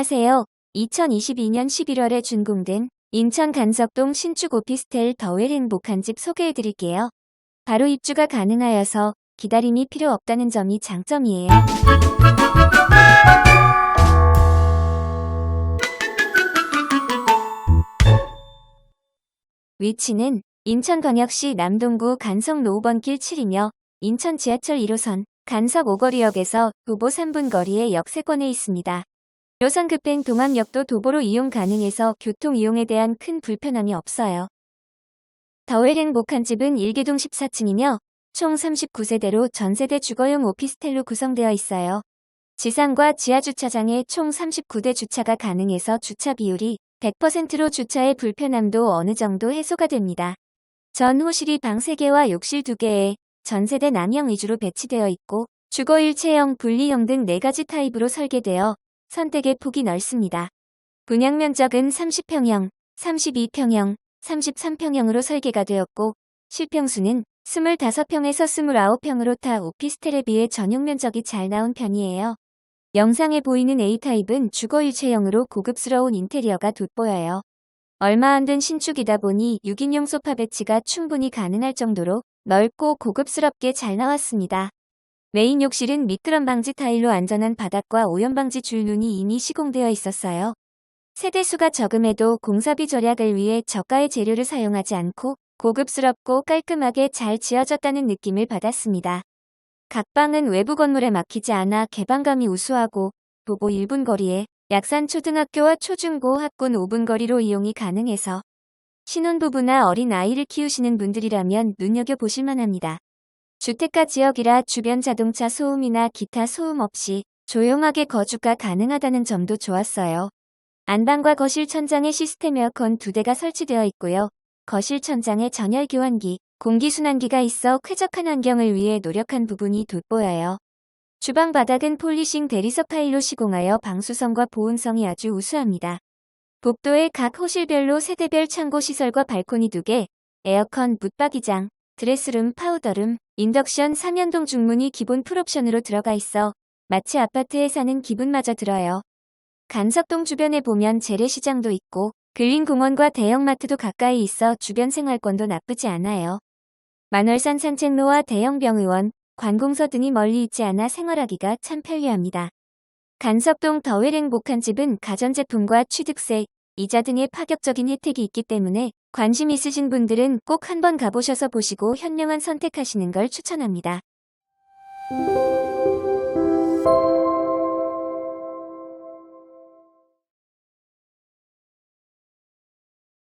안녕하세요. 2022년 11월에 준공된 인천 간석동 신축 오피스텔 더웰 행복한 집 소개해드릴게요. 바로 입주가 가능하여서 기다림이 필요 없다는 점이 장점이에요. 위치는 인천광역시 남동구 간석 노후번길 7이며 인천 지하철 1호선 간석 오거리역에서 도보 3분 거리의 역세권에 있습니다. 노선 급행 동암역도 도보로 이용 가능해서 교통 이용에 대한 큰 불편함이 없어요. 더웰 행복한 집은 1개동 14층이며 총 39세대로 전세대 주거용 오피스텔로 구성되어 있어요. 지상과 지하 주차장에 총 39대 주차가 가능해서 주차 비율이 100%로 주차의 불편함도 어느 정도 해소가 됩니다. 전 호실이 방 3개와 욕실 2개에 전세대 남형 위주로 배치되어 있고 주거 일 체형, 분리형 등 4가지 타입으로 설계되어 선택의 폭이 넓습니다. 분양 면적은 30평형, 32평형, 33평형으로 설계가 되었고 실평수는 25평에서 29평으로 타 오피스텔에 비해 전용 면적이 잘 나온 편이에요. 영상에 보이는 A타입은 주거 일체형으로 고급스러운 인테리어가 돋보여요. 얼마 안 된 신축이다 보니 6인용 소파 배치가 충분히 가능할 정도로 넓고 고급스럽게 잘 나왔습니다. 메인 욕실은 미끄럼 방지 타일로 안전한 바닥과 오염 방지 줄눈이 이미 시공되어 있었어요. 세대수가 적음에도 공사비 절약을 위해 저가의 재료를 사용하지 않고 고급스럽고 깔끔하게 잘 지어졌다는 느낌을 받았습니다. 각 방은 외부 건물에 막히지 않아 개방감이 우수하고 도보 1분 거리에 약산 초등학교와 초중고 학군 5분 거리로 이용이 가능해서 신혼부부나 어린 아이를 키우시는 분들이라면 눈여겨보실 만합니다. 주택가 지역이라 주변 자동차 소음이나 기타 소음 없이 조용하게 거주가 가능하다는 점도 좋았어요. 안방과 거실 천장에 시스템 에어컨 두 대가 설치되어 있고요. 거실 천장에 전열 교환기, 공기순환기가 있어 쾌적한 환경을 위해 노력한 부분이 돋보여요. 주방 바닥은 폴리싱 대리석 타일로 시공하여 방수성과 보온성이 아주 우수합니다. 복도에 각 호실별로 세대별 창고 시설과 발코니 2개, 에어컨, 붙박이장, 드레스룸, 파우더룸, 인덕션 3연동 중문이 기본 풀옵션으로 들어가 있어 마치 아파트에 사는 기분마저 들어요. 간석동 주변에 보면 재래시장도 있고 근린공원과 대형마트도 가까이 있어 주변 생활권도 나쁘지 않아요. 만월산 산책로와 대형 병의원, 관공서 등이 멀리 있지 않아 생활하기가 참 편리합니다. 간석동 더웰 행복한 집은 가전제품과 취득세, 이자 등의 파격적인 혜택이 있기 때문에 관심 있으신 분들은 꼭 한번 가보셔서 보시고 현명한 선택하시는 걸 추천합니다.